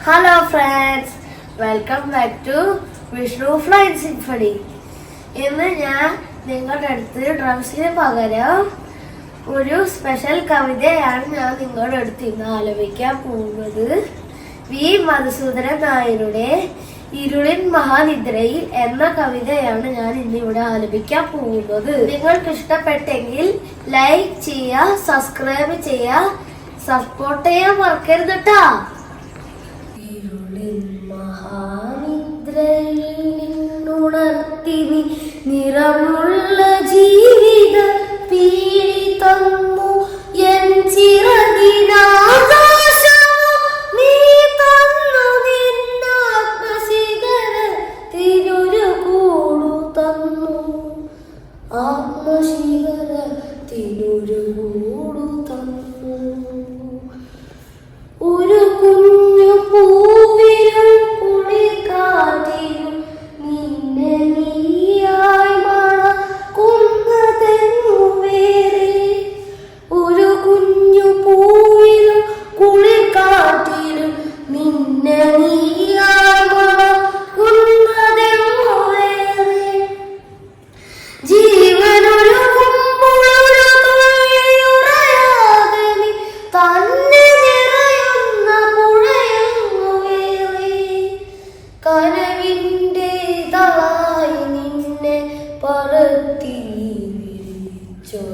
Hello friends welcome back to Vishnu flying symphony ഇന്ന് ഞാൻ നിങ്ങളുടെ അടുത്ത് ഡ്രംസിന് പകരം ഒരു സ്പെഷ്യൽ കവിതയാണ് ഞാൻ നിങ്ങളുടെ അടുത്ത് ഇന്ന് ആലോചിക്കാൻ പോകുന്നത്. വി. മധുസൂദനൻ നായരുടെ ഇരുളിൻ മഹാനിദ്രയിൽ എന്ന കവിതയാണ് ഞാൻ ഇന്ന് ഇവിടെ ആലപിക്കാൻ പോകുന്നത്. നിങ്ങൾക്ക് ഇഷ്ടപ്പെട്ടെങ്കിൽ ലൈക്ക് ചെയ്യുക സബ്സ്ക്രൈബ് ചെയ്യുക സപ്പോർട്ട് ചെയ്യാൻ മറക്കരുത് കേട്ടാ നിറമുള്ള പറത്തി വിരിച്ചൊരാകാശമെങ്ങു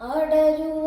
अडरू